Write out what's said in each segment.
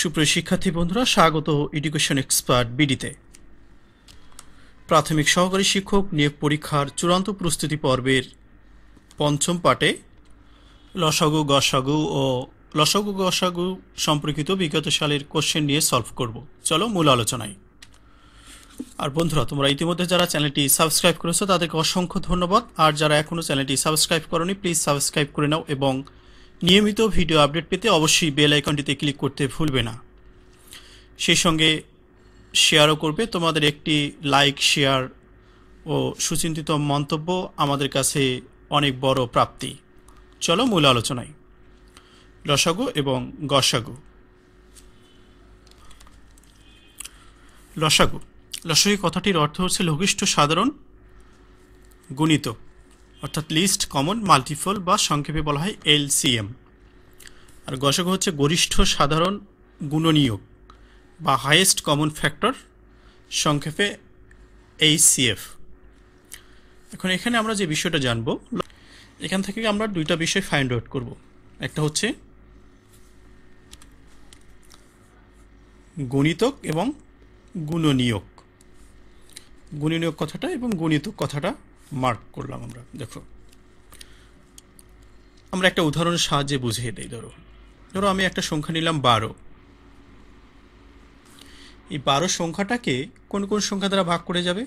সুপ্রিয় শিক্ষার্থী বন্ধুরা, স্বাগত এডুকেশন এক্সপার্ট বিডিতে। প্রাথমিক সহকারী শিক্ষক নিয়োগ পরীক্ষার চূড়ান্ত প্রস্তুতি পর্বের পঞ্চম পাঠে লসাগু, গসাগু ও লসাগু, গসাগু সম্পর্কিত বিগত সালের কোশ্চেন নিয়ে সলভ করব। চলো মূল আলোচনায়। আর বন্ধুরা, তোমরা ইতিমধ্যে যারা চ্যানেলটি সাবস্ক্রাইব করেছ, তাদেরকে অসংখ্য ধন্যবাদ। আর যারা এখনও চ্যানেলটি সাবস্ক্রাইব করনি প্লিজ সাবস্ক্রাইব করে নাও এবং নিয়মিত ভিডিও আপডেট পেতে অবশ্যই বেল আইকনটিতে ক্লিক করতে ভুলবে না। সেই সঙ্গে শেয়ারও করবে। তোমাদের একটি লাইক, শেয়ার ও সুচিন্তিত মন্তব্য আমাদের কাছে অনেক বড় প্রাপ্তি। চলো মূল আলোচনায়। লসাগু এবং গসাগু। লসাগু। লসাগু কথাটির অর্থ হচ্ছে লঘিষ্ঠ, সাধারণ, গুণিত, অর্থাৎ লিস্ট, কমন, মাল্টিপল বা সংক্ষেপে বলা হয় এলসিএম। আর গসাগু হচ্ছে গরিষ্ঠ সাধারণ গুণনীয়ক বা হাইয়েস্ট কমন ফ্যাক্টর সংক্ষেপে এইচসিএফ এখন এখানে আমরা যে বিষয়টা জানব, এখান থেকে আমরা দুইটা বিষয় ফাইন্ড আউট করব। একটা হচ্ছে গণিতক এবং গুণনীয়ক। গুণনীয়ক কথাটা এবং গণিতক কথাটা মার্ক করলাম আমরা, দেখো। আমরা একটা উদাহরণের সাহায্যে বুঝিয়ে দিই, ধরো। ধরো আমি একটা সংখ্যা নিলাম বারো। এই বারো সংখ্যাটাকে কোন কোন সংখ্যা দ্বারা ভাগ করে যাবে?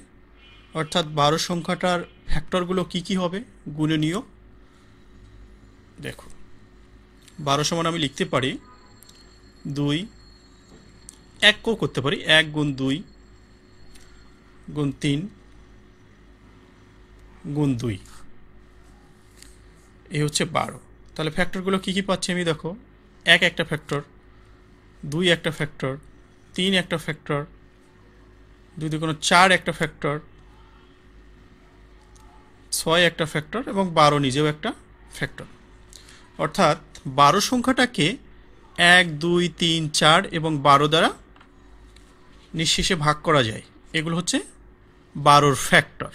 অর্থাৎ বারো সংখ্যাটার ফ্যাক্টরগুলো কি কি হবে? গুণনীয়। দেখো, বারো সমান আমি লিখতে পারি দুই একও করতে পারি, এক গুণ দুই, গুণ তিন, গুণ দুই। এই হচ্ছে বারো। তাহলে ফ্যাক্টরগুলো কী কী পাচ্ছি আমি দেখো? এক একটা ফ্যাক্টর দুই একটা ফ্যাক্টর তিন একটা ফ্যাক্টর দুই কোনো চার একটা ফ্যাক্টর ছয় একটা ফ্যাক্টর এবং বারো নিজেও একটা ফ্যাক্টর অর্থাৎ বারো সংখ্যাটাকে এক, দুই, তিন, চার এবং বারো দ্বারা নিঃশেষে ভাগ করা যায়। এগুলো হচ্ছে বারোর ফ্যাক্টর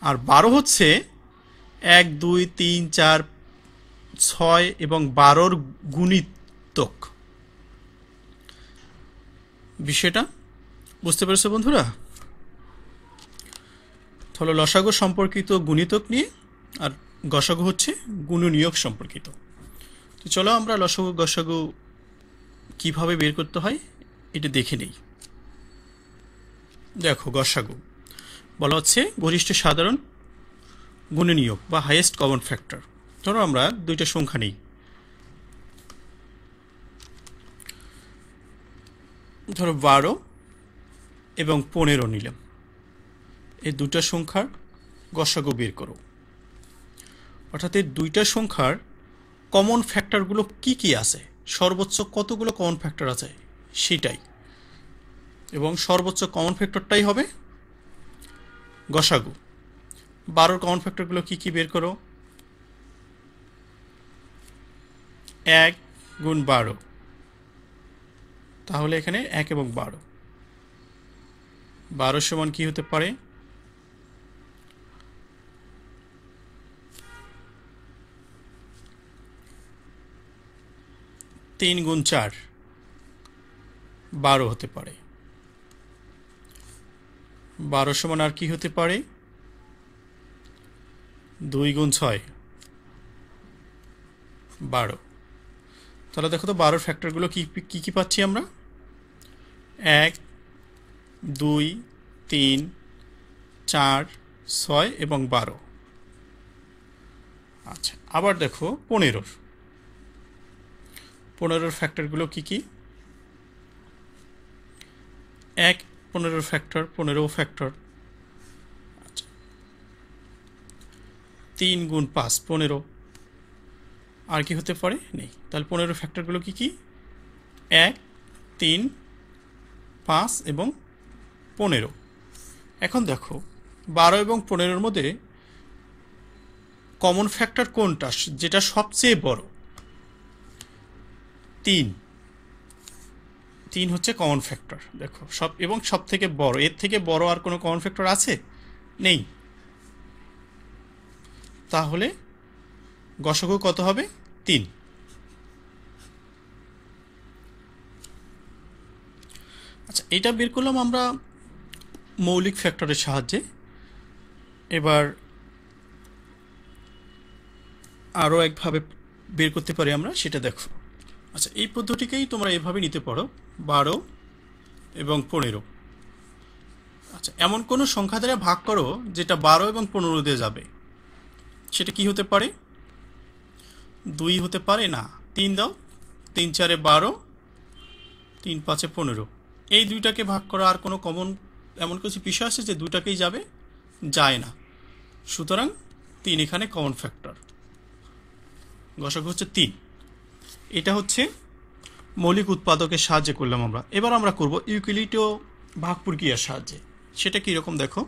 আর বারো হচ্ছে এক, দুই, তিন, চার ছয় এবং বারোর গুণিতক। বিষয়টা বুঝতে পেরেছ বন্ধুরা? তাহলে লসাগু সম্পর্কিত গুণিতক নিয়ে আর গসাগু হচ্ছে গুণনীয়ক সম্পর্কিত। তো চলো আমরা লসাগু গসাগু কীভাবে বের করতে হয় এটা দেখে নেই। দেখো গসাগু বলা হচ্ছে গরিষ্ঠ সাধারণ গুণনীয়ক বা হাইয়েস্ট কমন ফ্যাক্টর ধরো আমরা দুইটা সংখ্যা নিই। ধরো বারো এবং পনেরো নিলাম। এই দুটা সংখ্যার গসাগু বের করো। অর্থাৎ এই দুইটা সংখ্যার কমন ফ্যাক্টরগুলো কি কি আছে? সর্বোচ্চ কতগুলো কমন ফ্যাক্টর আছে? সেটাই। এবং সর্বোচ্চ কমন ফ্যাক্টরটাই হবে গসাগু। বারোর কমন ফ্যাক্টরগুলো কী কী বের করো? এক গুণ বারো। তাহলে এখানে এক এবং বারো। বারো সমান কি হতে পারে? তিন গুণ চার। বারো হতে পারে। বারো সমান আর কি হতে পারে? দুই গুণ ছয়। বারো। তাহলে দেখো তো বারোর ফ্যাক্টরগুলো কী কী কী পাচ্ছি আমরা? এক, দুই, তিন, চার, ছয় এবং বারো। আচ্ছা আবার দেখো পনেরোর। পনেরোর ফ্যাক্টরগুলো কী কী? এক, পনেরোর ফ্যাক্টর পনেরো ফ্যাক্টর আচ্ছা। তিন গুণ পাঁচ, পনেরো। আর কি হতে পারে? নেই। তাহলে পনেরো ফ্যাক্টরগুলো কি কি? এক, তিন, পাঁচ এবং পনেরো। এখন দেখো, বারো এবং পনেরোর মধ্যে কমন ফ্যাক্টর কোনটা? যেটা সবচেয়ে বড়। তিন। তিন হচ্ছে কমন ফ্যাক্টর দেখো, সব এবং সব থেকে বড়। এর থেকে বড় আর কোনো কমন ফ্যাক্টর আছে? নেই। তাহলে গসগু কত হবে? তিন। আচ্ছা এটা বের করলাম আমরা মৌলিক ফ্যাক্টরের সাহায্যে। এবার আরও একভাবে বের করতে পারি আমরা, সেটা দেখো। আচ্ছা এই পদ্ধতিকেই তোমরা এভাবে নিতে পারো, বারো এবং পনেরো। আচ্ছা এমন কোনো সংখ্যা দ্বারা ভাগ করো যেটা বারো এবং পনেরো দিয়ে যাবে। সেটা কি হতে পারে? দুই হতে পারে না। তিন দাও। তিন, চারে বারো। তিন, পাঁচে পনেরো। এই দুইটাকে ভাগ করা আর কোনো কমন এমন কিছু বিষয় আছে যে দুটাকেই যাবে? যায় না। সুতরাং তিন এখানে কমন ফ্যাক্টর গসক হচ্ছে তিন। এটা হচ্ছে মৌলিক উৎপাদকের সাহায্যে করলাম আমরা। এবার আমরা করব ইউক্লিটো ভাগ প্রক্রিয়ার সাহায্যে। সেটা কীরকম দেখো?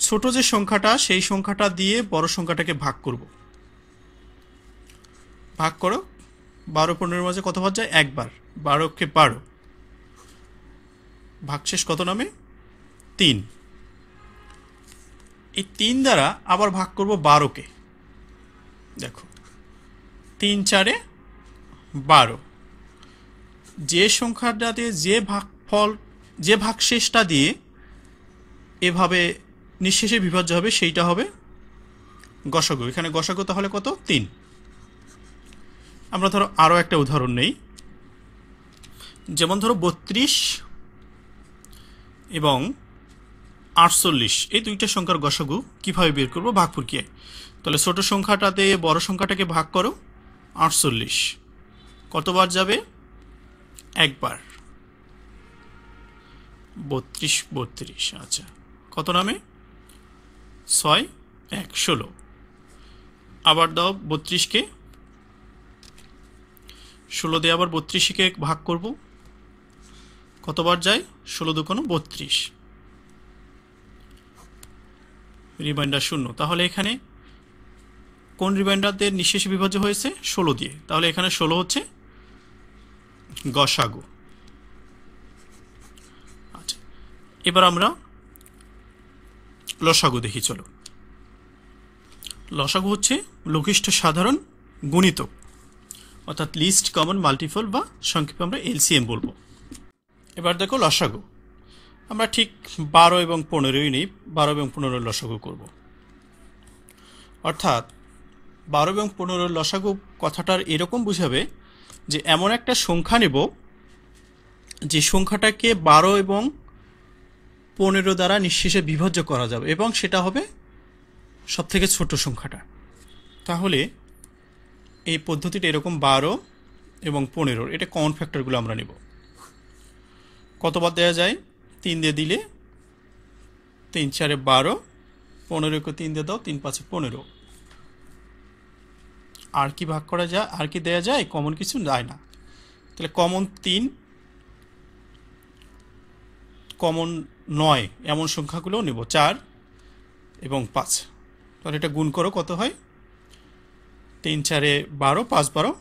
ছোট যে সংখ্যাটা, সেই সংখ্যাটা দিয়ে বড় সংখ্যাটাকে ভাগ করব। ভাগ করো। বারো পনেরোর মাঝে কত ভাগ যায়? একবার। বারোকে বারো। ভাগশেষ কত নামে? তিন। এই তিন দ্বারা আবার ভাগ করব বারোকে দেখো। তিন চারে বারো। যে সংখ্যাটা দিয়ে যে ভাগফল যে ভাগশেষটা দিয়ে এভাবে নিঃশেষে বিভাজ্য হবে, সেইটা হবে গসাগু। এখানে গসাগু তাহলে কত? তিন। আমরা ধরো আরও একটা উদাহরণ নেই। যেমন ধরো বত্রিশ এবং আটচল্লিশ, এই দুইটা সংখ্যার গসাগু কীভাবে বের করব? ভাগ প্রক্রিয়ায় তাহলে ছোট সংখ্যাটাতে বড় সংখ্যাটাকে ভাগ করো, আটচল্লিশ। কতবার যাবে? একবার। বত্রিশ বত্রিশ আচ্ছা। কত নামে? ছয়, এক, ষোলো। আবার দাও বত্রিশকে। ষোলো দিয়ে আবার বত্রিশকে ভাগ করব। কতবার যায়? ষোলো দুকোনো বত্রিশ। রিমাইন্ডার শূন্য। তাহলে এখানে কোন রিমাইন্ডারদের নিঃশেষে বিভাজ্য হয়েছে? ষোলো দিয়ে। তাহলে এখানে ষোলো হচ্ছে গসাগু। আচ্ছা এবার আমরা লসাগু দেখি, চলো। লসাগু হচ্ছে লঘিষ্ঠ সাধারণ গুণিতক। অর্থাৎ লিস্ট কমন মাল্টিপল বা সংক্ষেপে আমরা এলসিএম বলব। এবার দেখো লসাগু। আমরা ঠিক বারো এবং পনেরোই নিই, বারো এবং পনেরো লসাগু করব। অর্থাৎ বারো এবং পনেরো লসাগু কথাটার এরকম বুঝাবে যে এমন একটা সংখ্যা নেব যে সংখ্যাটাকে বারো এবং পনেরো দ্বারা নিঃশেষে বিভাজ্য করা যাবে এবং সেটা হবে সব থেকে ছোট সংখ্যাটা। তাহলে এই পদ্ধতিটা এরকম বারো এবং পনেরোর এটা কমন ফ্যাক্টরগুলো আমরা নেব। কতবার দেওয়া যায়? তিন দিয়ে দিলে তিন চারে বারো, পনেরো পনেরোকে তিন দিয়ে দাও, তিন পাঁচে পনেরো। আর কি ভাগ করা যায়? আর কি দেয়া যায়? কমন কিছু যায় না। তাহলে কমন তিন কমন নয়, এমন সংখ্যাগুলোও নেব চার এবং পাঁচ। তাহলে এটা গুণ করো, কত হয়? তিন চারে বারো, পাঁচ বারো,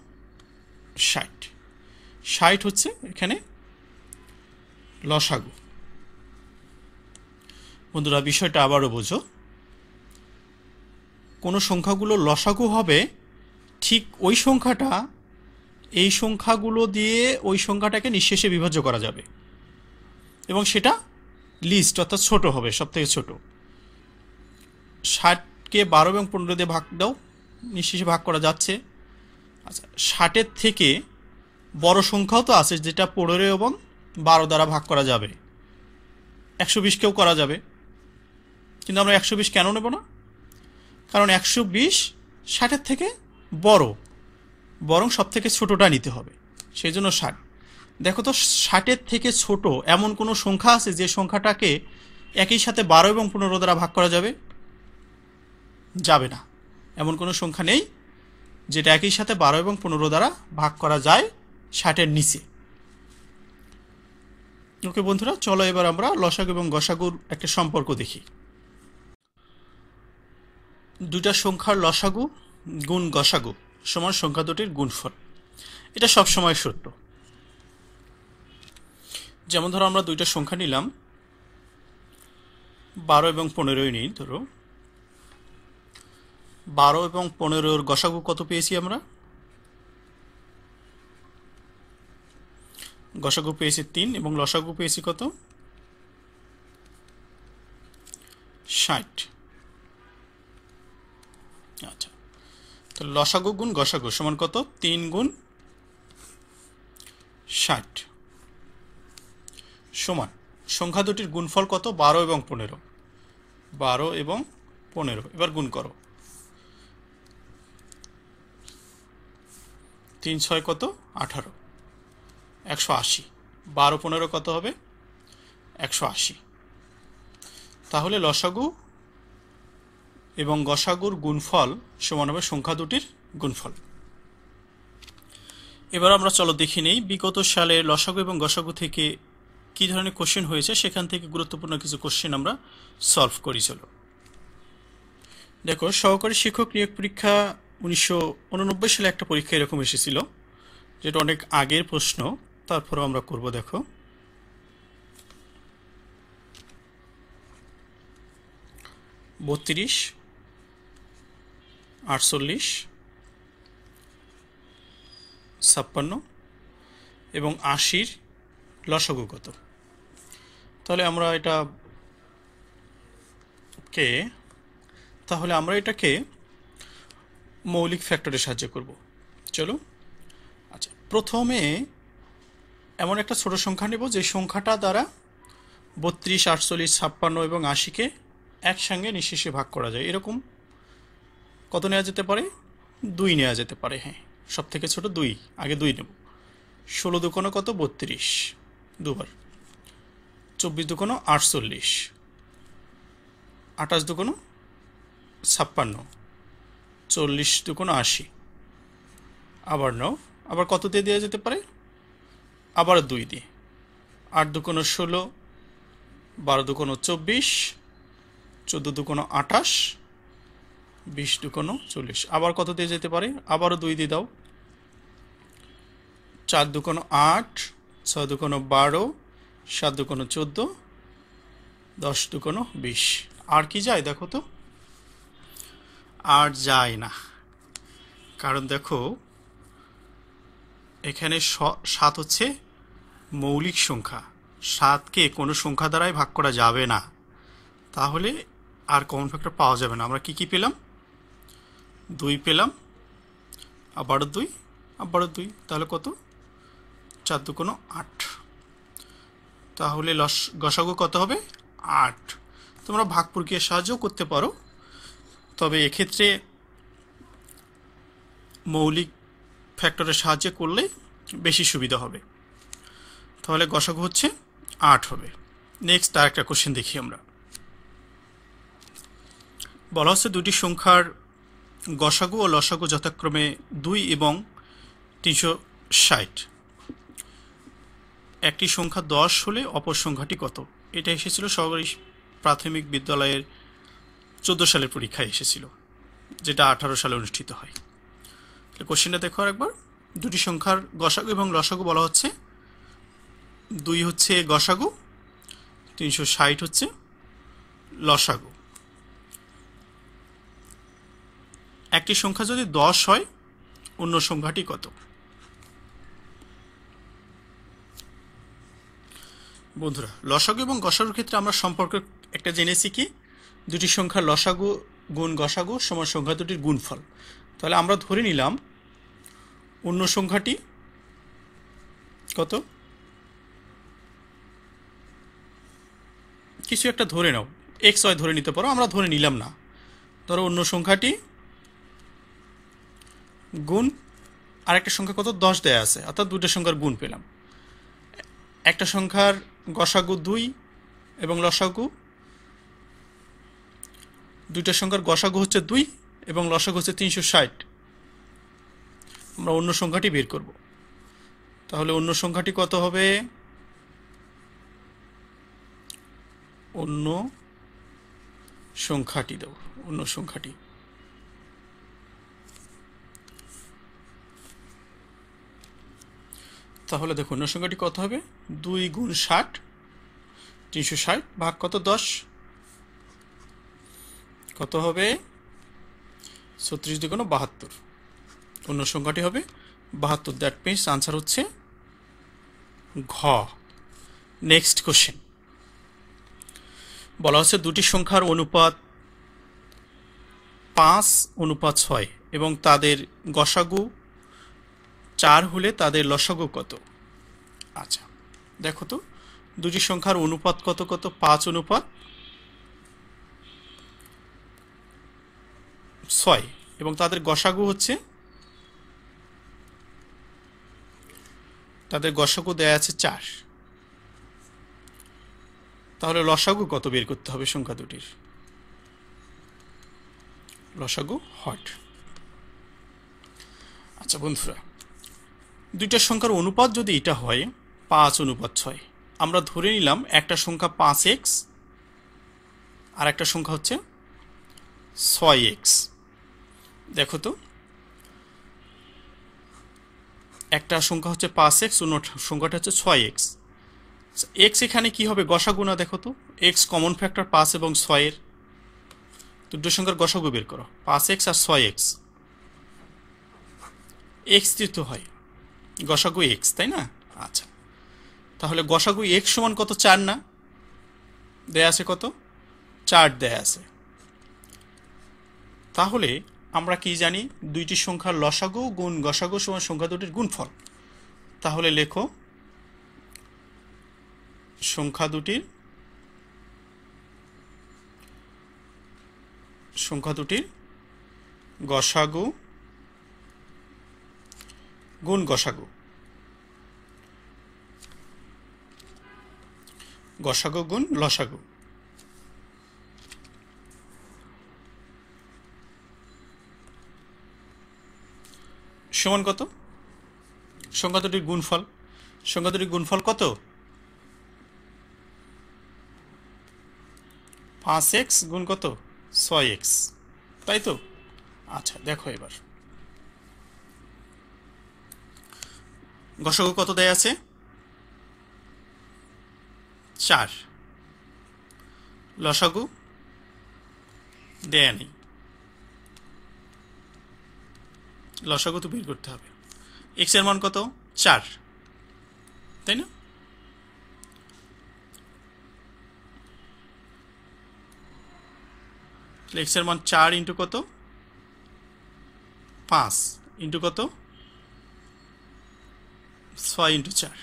ষাট। ষাট হচ্ছে এখানে লসাগু। বন্ধুরা, বিষয়টা আবারও বোঝো। কোনো সংখ্যাগুলো লসাগু হবে, ঠিক ওই সংখ্যাটা, এই সংখ্যাগুলো দিয়ে ওই সংখ্যাটাকে নিঃশেষে বিভাজ্য করা যাবে। এবং সেটা লিস্ট অর্থাৎ ছোট হবে সব থেকে ছোট। ষাটকে বারো এবং পনেরো দিয়ে ভাগ দাও। নিঃশেষে ভাগ করা যাচ্ছে। আচ্ছা ষাটের থেকে বড় সংখ্যাও তো আছে, যেটা পনেরো এবং বারো দ্বারা ভাগ করা যাবে। একশো বিশকেও করা যাবে। কিন্তু আমরা একশো বিশ কেন নেব না? কারণ একশো বিশ ষাটের থেকে বড়, বরং সব থেকে ছোটোটা নিতে হবে। সেই জন্য ষাট। দেখো তো, ষাটের থেকে ছোট এমন কোনো সংখ্যা আছে যে সংখ্যাটাকে একই সাথে বারো এবং পনেরো দ্বারা ভাগ করা যাবে? যাবে না। এমন কোনো সংখ্যা নেই, যেটা একই সাথে বারো এবং পনেরো দ্বারা ভাগ করা যায় ষাটের নিচে। ওকে বন্ধুরা, চলো এবার আমরা লসাগু এবং গসাগুর একটা সম্পর্ক দেখি। দুটা সংখ্যার লসাগু গুণ গসাগু সমান সংখ্যা দুটির গুণফল। এটা সব সময় সত্য। যেমন ধরো আমরা দুইটা সংখ্যা নিলাম, বারো এবং পনেরোই নিই, ধরো। বারো এবং পনেরোর গসাগু কত পেয়েছি আমরা? গসাগু পেয়েছি তিন এবং লসাগু পেয়েছি কত? ষাট। আচ্ছা। তো লসাগু গুণ গসাগু সমান কত? তিন গুণ ষাট। সমান। সংখ্যা দুটির গুণফল কত? বারো এবং পনেরো। বারো এবং পনেরো। এবার গুণ করো। তিন ছয় কত? আঠারো। একশো আশি। বারো পনেরো কত হবে? একশো আশি। তাহলে লসাগু এবং গসাগুর গুণফল সমান হবে সংখ্যা দুটির গুণফল। এবার আমরা চলো দেখে নেই, বিগত সালে লসাগু এবং গসাগু থেকে কী ধরনের কোশ্চেন হয়েছে, সেখান থেকে গুরুত্বপূর্ণ কিছু কোশ্চেন আমরা সলভ করি, চলো। দেখো, সহকারী শিক্ষক নিয়োগ পরীক্ষা উনিশশো উননব্বই সালে একটা পরীক্ষা এরকম এসেছিল, যেটা অনেক আগের প্রশ্ন। তারপরেও আমরা করব, দেখো। বত্রিশ, আটচল্লিশ, ছাপ্পান্ন এবং আশির লসগু কত? তাহলে আমরা এটা কে? তাহলে আমরা এটাকে মৌলিক ফ্যাক্টরের সাহায্য করব। চলো। আচ্ছা প্রথমে এমন একটা ছোট সংখ্যা নেব যে সংখ্যাটা দ্বারা বত্রিশ, আটচল্লিশ, ছাপ্পান্ন এবং আশিকে একসঙ্গে নিঃশেষে ভাগ করা যায়। এরকম কত নেওয়া যেতে পারে? দুই নেওয়া যেতে পারে হ্যাঁ। সব থেকে ছোট দুই, আগে দুই নেব। ষোলো দুকোনো কত? বত্রিশ। দুবার। চব্বিশ দুকোনো? আটচল্লিশ। আঠাশ দুকোনো? ছাপ্পান্ন। চল্লিশ দুকোনো আশি। আবার নাও, আবার কত দিয়ে দেওয়া যেতে পারে? আবার দুই দিয়ে। আট দুকোনো ষোলো, বারো দুকোনো চব্বিশ, চোদ্দ দুকোনো আঠাশ, বিশ দুকোনো চল্লিশ। আবার কত দিয়ে যেতে পারে? আবারও দুই দিয়ে দাও। চার দুকোনো আট, ছয় দুকোনো বারো, সাত দুকোনো চোদ্দ, দশ দুকোনো বিশ। আর কি যায় দেখো তো? আর যায় না। কারণ দেখো, এখানে সাত হচ্ছে মৌলিক সংখ্যা। সাতকে কোনো সংখ্যা দ্বারাই ভাগ করা যাবে না। তাহলে আর কমন ফ্যাক্টর পাওয়া যাবে না। আমরা কি কি পেলাম? দুই পেলাম আবারও দুই আবারও দুই। তাহলে কত? চার দু কোনো আট। তাহলে লস, গসাগু কত হবে? আট। তোমরা ভাগ প্রক্রিয়ার সাহায্যও করতে পারো। তবে এক্ষেত্রে মৌলিক ফ্যাক্টরের সাহায্যে করলে বেশি সুবিধা হবে। তাহলে গসাগু হচ্ছে আট হবে। নেক্সট আর একটা কোশ্চেন দেখি আমরা। বলা হচ্ছে দুটি সংখ্যার গসাগু ও লসাগু যথাক্রমে দুই এবং তিনশো ষাট। একটি সংখ্যা দশ হলে অপর সংখ্যাটি কত? এটা এসেছিল সরকারি প্রাথমিক বিদ্যালয়ের চোদ্দ সালের পরীক্ষায় এসেছিল, যেটা আঠারো সালে অনুষ্ঠিত হয়। কোশ্চেনটা দেখো একবার। দুটি সংখ্যার গসাগু এবং লসাগু বলা হচ্ছে। দুই হচ্ছে গসাগু, তিনশো ষাট হচ্ছে লসাগু। একটি সংখ্যা যদি দশ হয়, অন্য সংখ্যাটি কত? বন্ধুরা, লসাগু এবং গসাগুর ক্ষেত্রে আমরা সম্পর্ক একটা জেনেছি কি? দুটি সংখ্যার লসাগু গুণ গসাগু সমান সংখ্যা দুটির গুণফল। তাহলে আমরা ধরে নিলাম অন্য সংখ্যাটি কত? কিছু একটা ধরে নাও। এক্স ওয়াই ধরে নিতে পারো, আমরা ধরে নিলাম না। ধরো অন্য সংখ্যাটি গুণ আরেকটা সংখ্যা কত? দশ দেয়া আছে, অর্থাৎ দুটো সংখ্যার গুণ পেলাম। একটা সংখ্যার গসাগু দুই এবং লসাগু দুইটা সংখ্যার গসাগু হচ্ছে দুই এবং লসাগু হচ্ছে তিনশো ষাট। আমরা অন্য সংখ্যাটি বের করব। তাহলে অন্য সংখ্যাটি কত হবে? অন্য সংখ্যাটি দেব, অন্য সংখ্যাটি। তাহলে দেখুন, অন্য সংখ্যাটি কত হবে? দুই গুণ ষাট, তিনশো ষাট ভাগ কত? দশ। কত হবে? ছত্রিশ দুগুণ বাহাত্তর। অন্য সংখ্যাটি হবে বাহাত্তর। দ্যাট মিনস আনসার হচ্ছে ঘ। নেক্সট কোশ্চেন বলা হচ্ছে দুটি সংখ্যার অনুপাত পাঁচ, অনুপাত ছয় এবং তাদের গসাগু চার হলে তাদের লসাগু কত? আচ্ছা দেখো তো, দুটি সংখ্যার অনুপাত কত কত? পাঁচ অনুপাত ছয় এবং তাদের গসাগু হচ্ছে তাদের গসাগু দেয়া আছে চার। তাহলে লসাগু কত বের করতে হবে সংখ্যা দুটির? লসাগু হট। আচ্ছা বন্ধুরা দুইটা সংখ্যার অনুপাত যদি এটা হয়, পাঁচ অনুপাত ছয়। আমরা ধরে নিলাম একটা সংখ্যা পাঁচ এক্স আর একটা সংখ্যা হচ্ছে ছয় এক্স। দেখো তো। একটা সংখ্যা হচ্ছে পাঁচ এক্স, অন্য সংখ্যাটা হচ্ছে ছয় এক্স। এক্স এখানে কি হবে? গসাগুনা দেখো তো। এক্স কমন ফ্যাক্টর পাঁচ এবং ছয়ের। দুটো সংখ্যার গসাগু বের করো। পাঁচ এক্স আর ছয় এক্স। এক্স দিতে হয়। গসাগু এক্স, তাই না? আচ্ছা। তাহলে গসাগু এক্স সমান কত? চার না? দেয়া আছে কত? চার দেয়া আছে। তাহলে আমরা কি জানি? দুইটি সংখ্যার লসাগু, গুণ গসাগু সমান সংখ্যা দুটির গুণফল। তাহলে লেখো, সংখ্যা দুটির সংখ্যা দুটির গসাগু, গুণ গসাগু। গসাগু, গুণ লসাগু। সমান কত? সংখ্যা দুটির গুণফল। সংখ্যা দুটির গুণফল কত? পাঁচ এক্স গুণ কত? ছয় এক্স। তাই তো? আচ্ছা দেখো এবার। গসাগু কত দেয় আছে? চার। লসাগু দেয়া নেই। লসাগু তো বের করতে হবে। এক্সের মান কত? চার। তাই না? এক্সের মান চার ইন্টু কত? পাঁচ। ইন্টু কত? ছয় ইন্টু চার।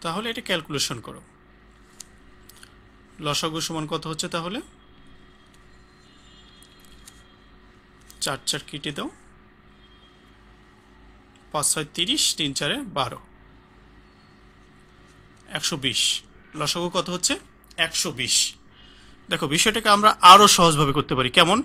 তাহলে এটা ক্যালকুলেশন করো। লসাগু সমান কত হচ্ছে তাহলে? চার চার কেটে দাও। পাঁচ ছয় তিরিশ, তিন চারে বারো। একশো বিশ। লসাগু কত হচ্ছে? একশো বিশ। দেখো, বিষয়টাকে আমরা আরও সহজভাবে করতে পারি। কেমন?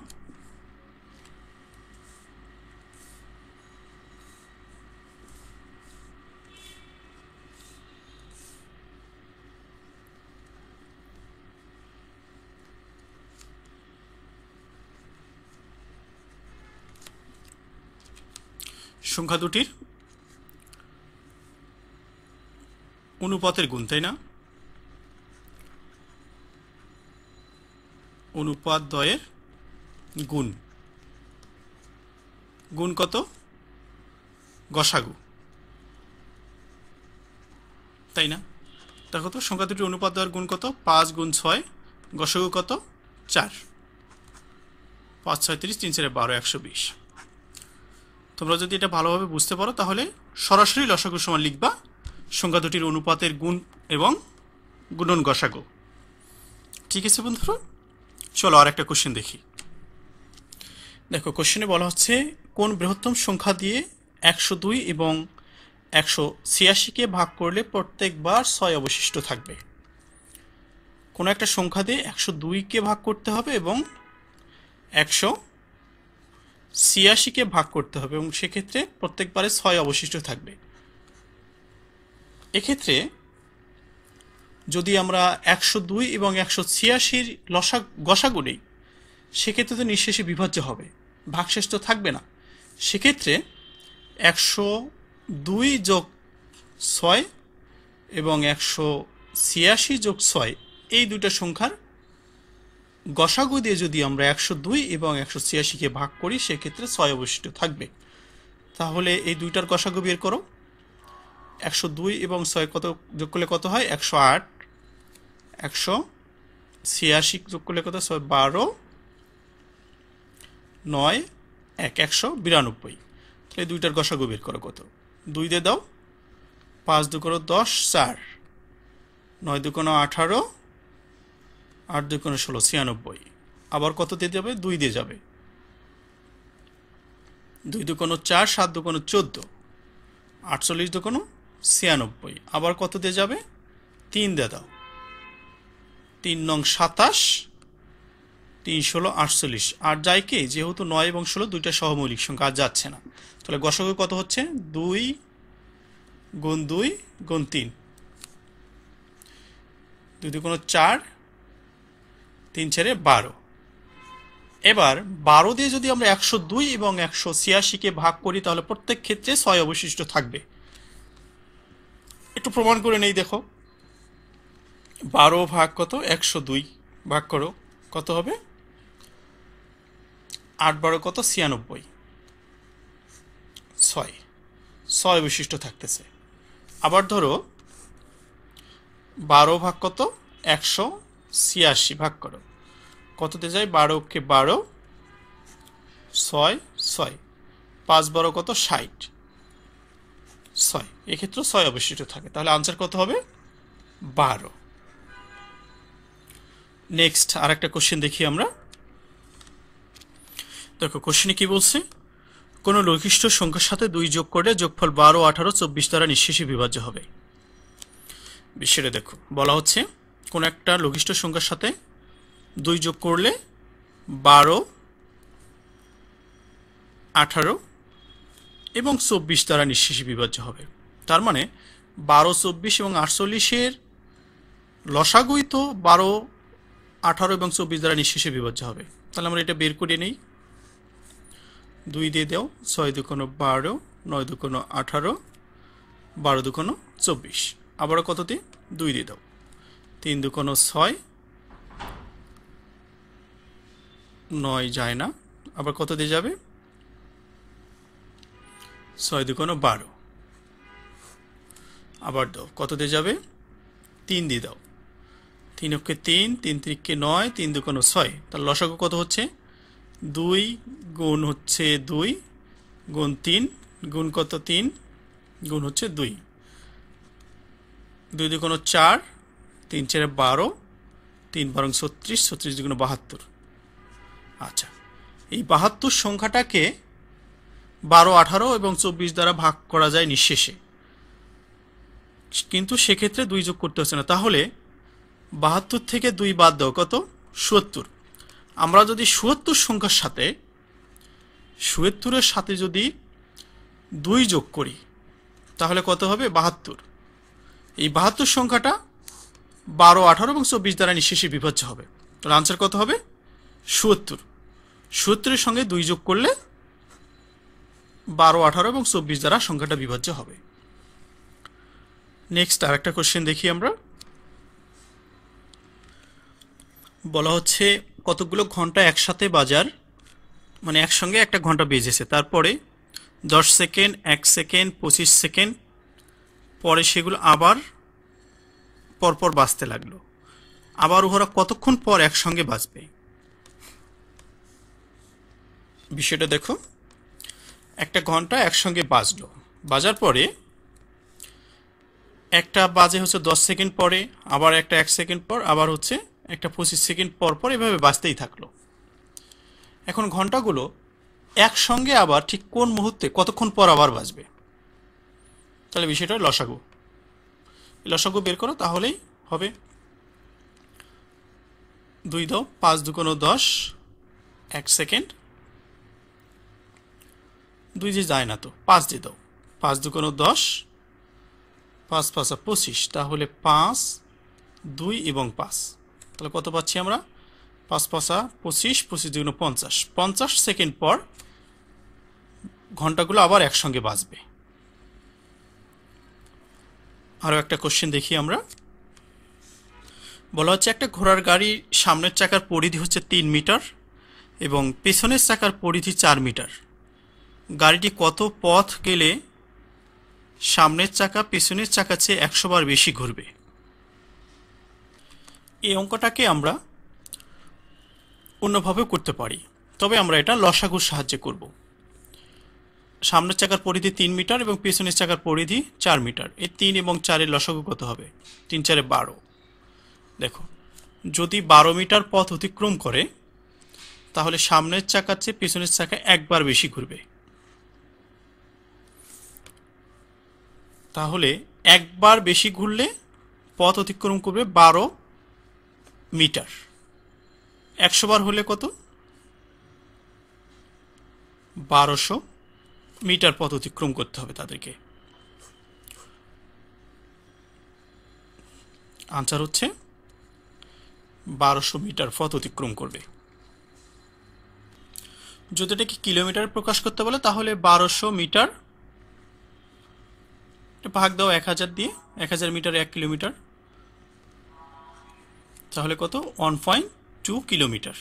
সংখ্যা দুটির অনুপাতের গুণ, তাই না? অনুপাত দ্বয়ের গুণ। গুণ কত? গসাগু। তাই না? দেখো তো, সংখ্যা দুটির অনুপাত দ্বয়ের গুণ কত? পাঁচ গুণ ছয়, গসাগু কত? চার। পাঁচ, ছয়, তিরিশ, তিন, চারে বারো, একশো বিশ। তোমরা যদি এটা ভালোভাবে বুঝতে পারো, তাহলে সরাসরি লসাগু সমান লিখবা সংখ্যা দুটির অনুপাতের গুণ এবং গুণন গসাগু। ঠিক আছে বন্ধুরা? চলো আর একটা কোশ্চেন দেখি দেখো কোশ্চেনে বলা হচ্ছে, কোন বৃহত্তম সংখ্যা দিয়ে একশো দুই এবং একশো ছিয়াশিকে ভাগ করলে প্রত্যেকবার ছয় অবশিষ্ট থাকবে? কোনো একটা সংখ্যা দিয়ে একশো দুইকে ভাগ করতে হবে এবং একশো ছিয়াশিকে ভাগ করতে হবে এবং সেক্ষেত্রে প্রত্যেকবারে ছয় অবশিষ্ট থাকবে। এক্ষেত্রে যদি আমরা একশো দুই এবং একশো ছিয়াশির লসা গসাগু নেই, সেক্ষেত্রে তো নিঃশেষে বিভাজ্য হবে। ভাগশেষ তো থাকবে না। সেক্ষেত্রে একশো দুই যোগ ছয় এবং একশো ছিয়াশি যোগ ছয়, এই দুটো সংখ্যার গসাগু দিয়ে যদি আমরা একশো দুই এবং একশো ছিয়াশিকে ভাগ করি, সেক্ষেত্রে ছয় অবশিষ্ট থাকবে। তাহলে এই দুইটার গসাগু বের করো। একশো দুই এবং ছয় কত যোগ করলে কত হয়? একশো আট। একশো ছিয়াশি যোগ করলে কত? ছয়, বারো। নয়, এক, একশো বিরানব্বই। তাহলে দুইটার গসাগু বের করো কত? দুই দিয়ে দাও। পাঁচ দু করো দশ, চার। নয় দু কোনো আঠারো। আট দুই কোনো ষোলো, ছিয়ানব্বই। আবার কত দিয়ে যাবে? দুই দিয়ে যাবে। দুই দু কোনো চার, সাত দু কোনো চোদ্দ। আটচল্লিশ দু কোনো ছিয়ানব্বই। আবার কত দিয়ে যাবে? তিন দিয়ে দাও। তিন নং সাতাশ, তিন ষোলো, আটচল্লিশ। আর যায় কি? যেহেতু নয় এবং ষোলো দুইটা সহমৌলিক সংখ্যা, আর যাচ্ছে না। তাহলে গসগু কত হচ্ছে? দুই গুণ দুই গুণ তিন। দুই দু কোনো চার তিন ছেড়ে বারো। এবার বারো দিয়ে যদি আমরা একশো দুই এবং একশো ছিয়াশিকে ভাগ করি, তাহলে প্রত্যেক ক্ষেত্রে ছয় অবশিষ্ট থাকবে। একটু প্রমাণ করে নেই, দেখো। বারো ভাগ কত? একশো দুই। ভাগ করো, কত হবে? আট বারো কত? ছিয়ানব্বই। ছয়। ছয় বিশিষ্ট থাকতেছে। আবার ধরো, বারো ভাগ কত? একশো ছিয়াশি। ভাগ করো। কততে যায়? বারোকে বারো, ছয় ছয়। পাঁচ বারো কত? ষাট। ছয়। এক্ষেত্রে ছয় অবশিষ্ট থাকে। তাহলে আনসার কত হবে? বারো। নেক্সট আর একটা কোশ্চেন দেখি আমরা। দেখো কোশ্চেনে কি বলছে? কোনো লঘিষ্ঠ সংখ্যার সাথে দুই যোগ করলে যোগফল বারো, আঠারো, চব্বিশ দ্বারা নিঃশেষে বিভাজ্য হবে। বিষয়টা দেখো। বলা হচ্ছে, কোন একটা লঘিষ্ঠ সংখ্যার সাথে দুই যোগ করলে বারো, আঠারো এবং চব্বিশ দ্বারা নিঃশেষে বিভাজ্য হবে। তার মানে বারো, চব্বিশ এবং আটচল্লিশের লসাগুই তো বারো, আঠারো এবং চব্বিশ দ্বারা নিঃশেষে বিভাজ্য হবে। তাহলে আমরা এটা বের করে নিই। দুই দিয়ে দাও, ছয় দুকোনো বারো, নয় দুকোনো আঠারো, বারো দুকোনো চব্বিশ। আবারও কত দিয়ে দুই দিয়ে দাও। তিন দুকোনো ছয় নয় যায় না। আবার কত দিয়ে যাবে? ছয় দুকোনো বারো। আবার দাও, কত দিয়ে যাবে? তিন দিয়ে দাও। তিন অক্ষে তিন তিন তিরিককে নয়, তিন দুকোনো ছয়। তার লসাগু কত হচ্ছে? দুই গুণ হচ্ছে দুই, গুণ তিন, গুণ কত তিন? গুণ হচ্ছে দুই। দুই দুগুণ চার, তিন চারে বারো, তিন বারং ছত্রিশ ছত্রিশ দুগুণ বাহাত্তর। আচ্ছা। এই বাহাত্তর সংখ্যাটাকে বারো, আঠারো এবং চব্বিশ দ্বারা ভাগ করা যায় নিঃশেষে। কিন্তু সেক্ষেত্রে দুই যোগ করতে হচ্ছে না। তাহলে বাহাত্তর থেকে দুই বাদ দাও। কত? সত্তর। আমরা যদি সুয়াত্তর সংখ্যার সাথে সুয়াত্তরের সাথে যদি দুই যোগ করি, তাহলে কত হবে? বাহাত্তর। এই বাহাত্তর সংখ্যাটা বারো, আঠারো এবং চব্বিশ দ্বারা নিঃশেষে বিভাজ্য হবে। তাহলে আনসার কত হবে? সুয়াত্তর সুয়াত্তরের সঙ্গে দুই যোগ করলে বারো, আঠারো এবং চব্বিশ দ্বারা সংখ্যাটা বিভাজ্য হবে। নেক্সট আর একটা কোশ্চেন দেখি আমরা। বলা হচ্ছে কতগুলো ঘণ্টা একসাথে বাজার মানে একসঙ্গে একটা ঘণ্টা বেজেছে। তারপরে দশ সেকেন্ড, এক সেকেন্ড, পঁচিশ সেকেন্ড, পরে সেগুলো আবার পরপর বাজতে লাগল। আবার ওরা কতক্ষণ পর একসঙ্গে বাজবে? বিষয়টা দেখো। একটা ঘণ্টা একসঙ্গে বাজলো। বাজার পরে একটা বাজে হচ্ছে দশ সেকেন্ড পরে, আবার একটা এক সেকেন্ড পর, আবার হচ্ছে একটা পঁচিশ সেকেন্ড পর পর এভাবে বাজতেই থাকল। এখন ঘন্টাগুলো একসঙ্গে আবার ঠিক কোন মুহূর্তে, কতক্ষণ পর আবার বাজবে? তাহলে বিষয়টা লসাগু। লসাগু বের করো, তাহলেই হবে। দুই দাও, পাঁচ দুকোনো দশ, এক সেকেন্ড। দুই যে যায় না তো, পাঁচ দিয়ে দাও। পাঁচ দুকোনো দশ, পাঁচ পাঁচা পঁচিশ, তাহলে পাঁচ, দুই এবং পাঁচ। তাহলে কত পাচ্ছি আমরা? পাঁচ পাঁচা পঁচিশ পঁচিশ দুগুণ পঞ্চাশ। পঞ্চাশ সেকেন্ড পর ঘন্টাগুলো আবার একসঙ্গে বাজবে। আরও একটা কোশ্চেন দেখি আমরা। বলা হচ্ছে একটা ঘোড়ার গাড়ি সামনের চাকার পরিধি হচ্ছে তিন মিটার এবং পেছনের চাকার পরিধি চার মিটার। গাড়িটি কত পথ গেলে সামনের চাকা, পিছনের চাকা চেয়ে একশো বার বেশি ঘুরবে? এই অঙ্কটাকে আমরা অন্যভাবে করতে পারি। তবে আমরা এটা লসাগুর সাহায্যে করব। সামনের চাকার পরিধি তিন মিটার এবং পিছনের চাকার পরিধি চার মিটার। এই তিন এবং চারের লসাগু কত হবে? তিন চারে বারো। দেখো, যদি বারো মিটার পথ অতিক্রম করে, তাহলে সামনের চাকার চেয়ে পেছনের চাকা একবার বেশি ঘুরবে। তাহলে একবার বেশি ঘুরলে পথ অতিক্রম করবে বারো মিটার। একশো বার হলে কত? বারোশো মিটার পথ অতিক্রম করতে হবে তাদেরকে। আনসার হচ্ছে বারোশো মিটার পথ অতিক্রম করবে। যদি এটাকে কিলোমিটার প্রকাশ করতে বলে, তাহলে বারোশো মিটার ভাগ দাও এক হাজার দিয়ে। এক হাজার মিটার এক কিলোমিটার। তাহলে কত? One point two kilometre.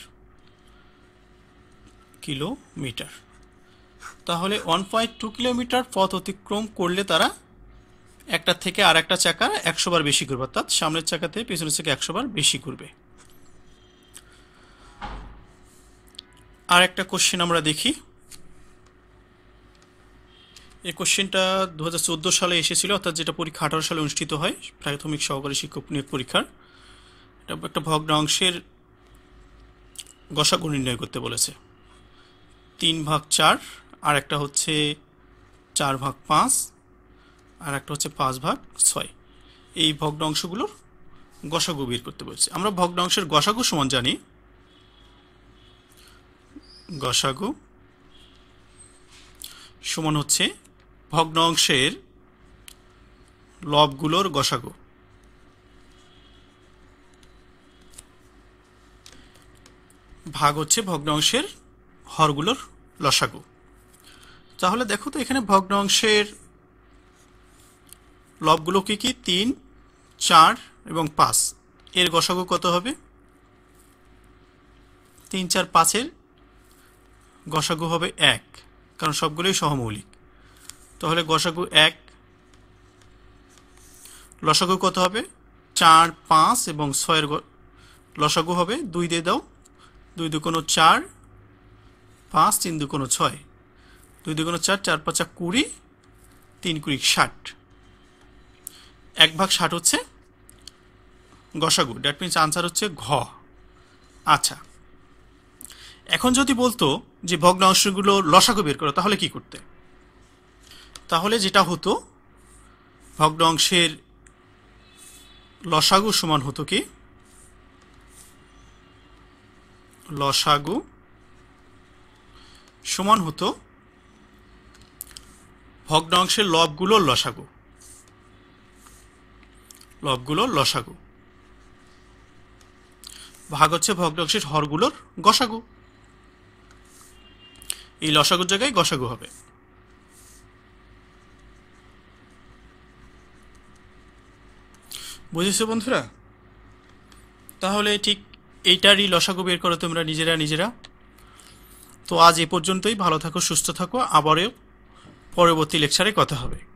Kilometre. তাহলে ওয়ান পয়েন্ট টু কিলোমিটার পথ অতিক্রম করলে তারা একটা থেকে আর একটা চাকা একশো বার বেশি ঘুরবে। অর্থাৎ সামনের চাকাতে পেছনের চাকা একশো বার বেশি ঘুরবে। আর একটা কোশ্চেন আমরা দেখি। এই কোশ্চেনটা দু হাজার চোদ্দ সালে এসেছিল, অর্থাৎ যেটা পরীক্ষা আঠারো সালে অনুষ্ঠিত হয়, প্রাথমিক সহকারী শিক্ষক নিয়োগ পরীক্ষার। এটা একটা ভগ্নাংশের গসাগু নির্ণয় করতে বলেছে। তিন ভাগ চার, আর একটা হচ্ছে চার ভাগ পাঁচ, আর একটা হচ্ছে পাঁচ ভাগ ছয়। এই ভগ্নাংশগুলোর গসাগু বের করতে বলছে। আমরা ভগ্নাংশের গসাগু সমান জানি। গসাগু সমান হচ্ছে ভগ্নাংশের লবগুলোর গসাগু। ভাগ হচ্ছে ভগ্নাংশের হরগুলোর লসাগু। তাহলে দেখো তো এখানে ভগ্নাংশের লবগুলো কি কি? তিন, চার এবং পাঁচ। এর গসাগু কত হবে? তিন, চার, পাঁচের গসাগু হবে এক, কারণ সবগুলোই সহমৌলিক। তাহলে গসাগু এক। লসাগু কত হবে? চার, পাঁচ এবং ছয়ের লসাগু হবে দুই দিয়ে দাও। দুই দুকোনো চার, পাঁচ, তিন দুকোনো ছয়। দুই দুকোনো চার চার পাঁচা কুড়ি, তিন কুড়ি ষাট। এক ভাগ ষাট হচ্ছে গসাগু। দ্যাট মিনস আনসার হচ্ছে ঘ। আচ্ছা। এখন যদি বলতো যে ভগ্নাংশগুলো লসাগু বের করো, তাহলে কি করতে? তাহলে যেটা হতো, ভগ্নাংশের লসাগু সমান হতো কি? লসাগু সমান হতো ভগ্নাংশের লবগুলোর লসাগু। লবগুলোর লসাগু। ভাগ হচ্ছে ভগ্নাংশের হরগুলোর গসাগু। এই লসাগুর জায়গায় গসাগু হবে। বুঝেছ বন্ধুরা? তাহলে ঠিক এইটারই লসাগু বের করো তোমরা নিজেরা নিজেরা। তো আজ এ পর্যন্তই, ভালো থাকো, সুস্থ থাকো, আবারও পরবর্তী লেকচারে কথা হবে।